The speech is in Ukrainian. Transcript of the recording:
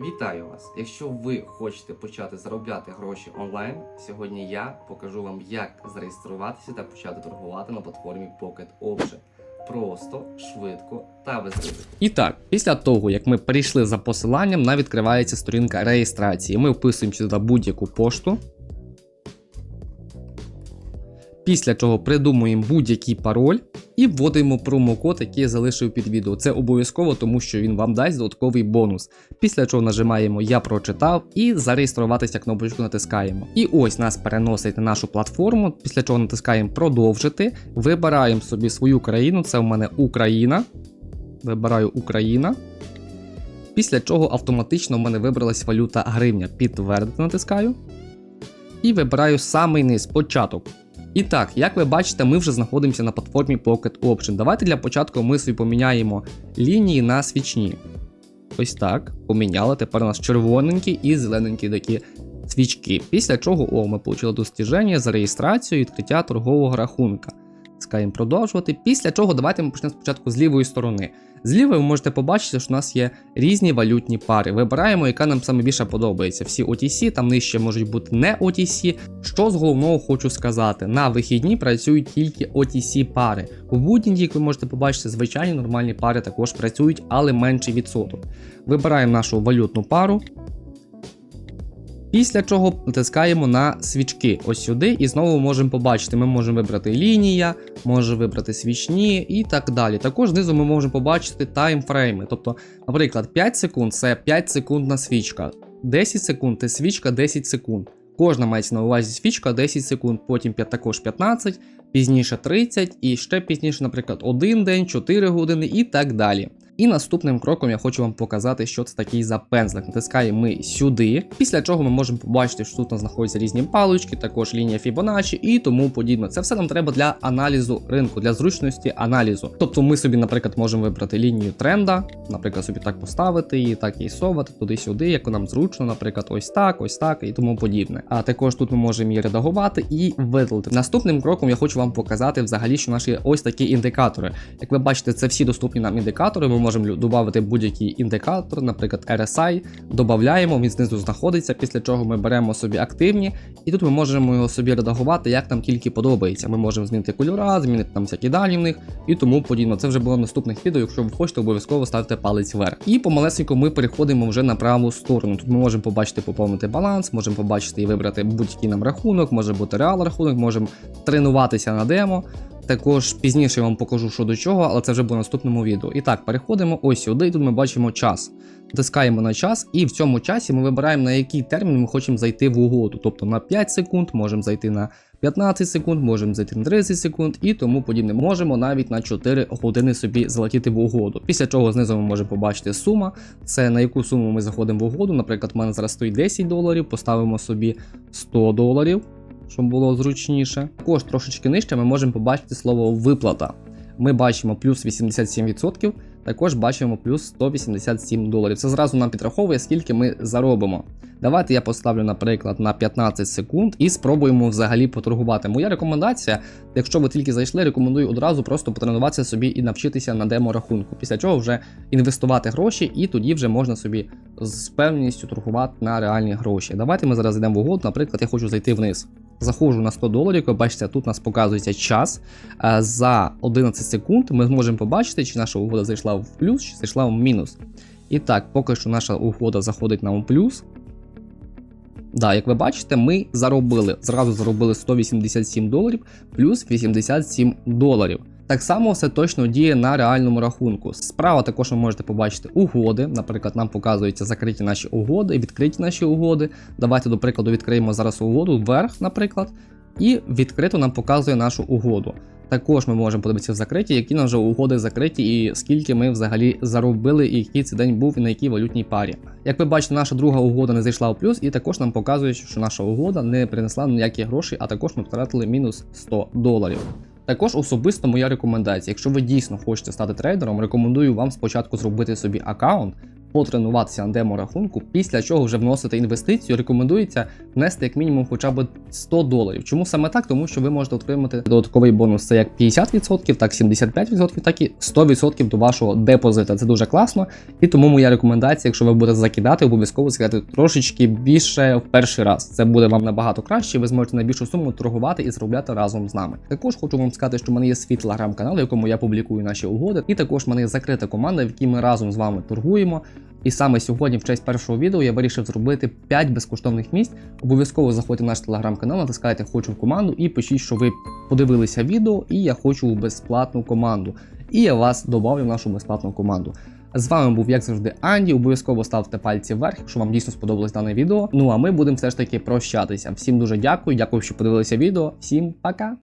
Вітаю вас! Якщо ви хочете почати заробляти гроші онлайн, сьогодні я покажу вам, як зареєструватися та почати торгувати на платформі Pocket Option. Просто, швидко та без ризику. І так, після того, як ми перейшли за посиланням, нам відкривається сторінка реєстрації. Ми вписуємо сюди будь-яку пошту. Після чого придумуємо будь-який пароль і вводимо промокод, який я залишив під відео. Це обов'язково, тому що він вам дасть додатковий бонус. Після чого нажимаємо Я прочитав і зареєструватися кнопочку натискаємо. І ось нас переносить на нашу платформу. Після чого натискаємо продовжити. Вибираємо собі свою країну. Це в мене Україна. Вибираю Україна. Після чого автоматично в мене вибралась валюта гривня. Підтвердити натискаю. І вибираю самий низ початок. І так, як ви бачите, ми вже знаходимося на платформі Pocket Option. Давайте для початку ми собі поміняємо лінії на свічні. Ось так. Поміняли. Тепер у нас червоненькі і зелененькі такі свічки. Після чого о, ми отримали достіження за реєстрацію і відкриття торгового рахунка. Скаємо продовжувати. Після чого давайте ми почнемо спочатку з лівої сторони. Зліва ви можете побачити, що у нас є різні валютні пари. Вибираємо, яка нам саме більше подобається. Всі OTC, там нижче можуть бути не OTC. Що з головного хочу сказати: на вихідні працюють тільки OTC пари. У будні, як ви можете побачити, звичайні нормальні пари також працюють, але менший відсоток. Вибираємо нашу валютну пару. Після чого натискаємо на свічки ось сюди, і знову можемо побачити, ми можемо вибрати лінія, можемо вибрати свічні і так далі. Також знизу ми можемо побачити таймфрейми. Тобто, наприклад, 5 секунд це 5 секундна свічка, 10 секунд це свічка 10 секунд. Кожна мається на увазі свічка 10 секунд, потім також 15, пізніше 30 і ще пізніше, наприклад, 1 день, 4 години і так далі. І наступним кроком я хочу вам показати, що це такий за пензлик. Натискаємо ми сюди, після чого ми можемо побачити, що тут у нас знаходяться різні палички, також лінія Fibonacci і тому подібне. Це все нам треба для аналізу ринку, для зручності аналізу. Тобто ми собі, наприклад, можемо вибрати лінію тренда, наприклад, собі так поставити її, так і совати туди-сюди, як нам зручно, наприклад, ось так, ось так і тому подібне. А також тут ми можемо її редагувати і видалити. Наступним кроком я хочу вам показати взагалі, що наші ось такі індикатори. Як ви бачите, це всі доступні нам індикатори. Можемо додати будь-який індикатор, наприклад, RSI, додаємо, він знизу знаходиться, після чого ми беремо собі активні, і тут ми можемо його собі редагувати, як нам тільки подобається. Ми можемо змінити кольора, змінити там всякі дані в них і тому подібне. Це вже було в наступних відео. Якщо ви хочете, обов'язково ставте палець вверх. І помалесенько ми переходимо вже на праву сторону. Тут ми можемо побачити поповнити баланс, можемо побачити і вибрати будь-який нам рахунок, може бути реал рахунок, можемо тренуватися на демо. Також пізніше я вам покажу, що до чого, але це вже буде в наступному відео. І так, переходимо ось сюди. і Тут ми бачимо час. Тискаємо на час, і в цьому часі ми вибираємо, на який термін ми хочемо зайти в угоду. Тобто на 5 секунд, можемо зайти на 15 секунд, можемо зайти на 30 секунд і тому подібне. Можемо навіть на 4 години собі залетіти в угоду. Після чого знизу ми можемо побачити сума. Це на яку суму ми заходимо в угоду. Наприклад, в мене зараз стоїть 10 доларів, поставимо собі 100 доларів щоб було зручніше. Також трошечки нижче ми можемо побачити слово виплата. Ми бачимо плюс 87%, також бачимо плюс 187 доларів. Це зразу нам підраховує, скільки ми заробимо. Давайте я поставлю, наприклад, на 15 секунд і спробуємо взагалі поторгувати. Моя рекомендація, якщо ви тільки зайшли, рекомендую одразу просто потренуватися собі і навчитися на демо-рахунку. Після чого вже інвестувати гроші, і тоді вже можна собі з певністю торгувати на реальні гроші. Давайте ми зараз йдемо в угоду. Наприклад, я хочу зайти вниз. Заходжу на 100 доларів, ви бачите, тут нас показується час. Е, За 11 секунд ми зможемо побачити, чи наша угода зайшла в плюс, чи зайшла в мінус. І так, поки що наша угода заходить нам у плюс. Да, як ви бачите, ми заробили. Зразу заробили 187 доларів плюс 87 доларів. Так само все точно діє на реальному рахунку. Справа також ви можете побачити угоди. Наприклад, нам показуються закриті наші угоди, відкриті наші угоди. Давайте, до прикладу, відкриємо зараз угоду вверх, наприклад, і відкрито нам показує нашу угоду. Також ми можемо подивитися в закриті, які нам вже угоди закриті, і скільки ми взагалі заробили, і який цей день був і на якій валютній парі. Як ви бачите, наша друга угода не зайшла у плюс, і також нам показує, що наша угода не принесла ніякі гроші, а також ми втратили мінус 100 доларів. Також особисто моя рекомендація, якщо ви дійсно хочете стати трейдером, рекомендую вам спочатку зробити собі аккаунт, потренуватися на демо-рахунку, після чого вже вносити інвестицію. Рекомендується внести як мінімум хоча б 100 доларів. Чому саме так? Тому що ви можете отримати додатковий бонус. Це як 50%, так 75%, так і 100% до вашого депозита. Це дуже класно. І тому моя рекомендація, якщо ви будете закидати, обов'язково закидати трошечки більше в перший раз. Це буде вам набагато краще. Ви зможете на більшу суму торгувати і заробляти разом з нами. Також хочу вам сказати, що в мене є свій телеграм-канал, в якому я публікую наші угоди, і також в мене є закрита команда, в якій ми разом з вами торгуємо. І саме сьогодні, в честь першого відео, я вирішив зробити 5 безкоштовних місць. Обов'язково заходьте в наш телеграм-канал, натискайте Хочу в команду і пишіть, що ви подивилися відео, і я хочу в безплатну команду. І я вас додав в нашу безплатну команду. З вами був, як завжди, Анді. Обов'язково ставте пальці вверх, якщо вам дійсно сподобалось дане відео. Ну а ми будемо все ж таки прощатися. Всім дуже дякую, дякую, що подивилися відео. Всім пока!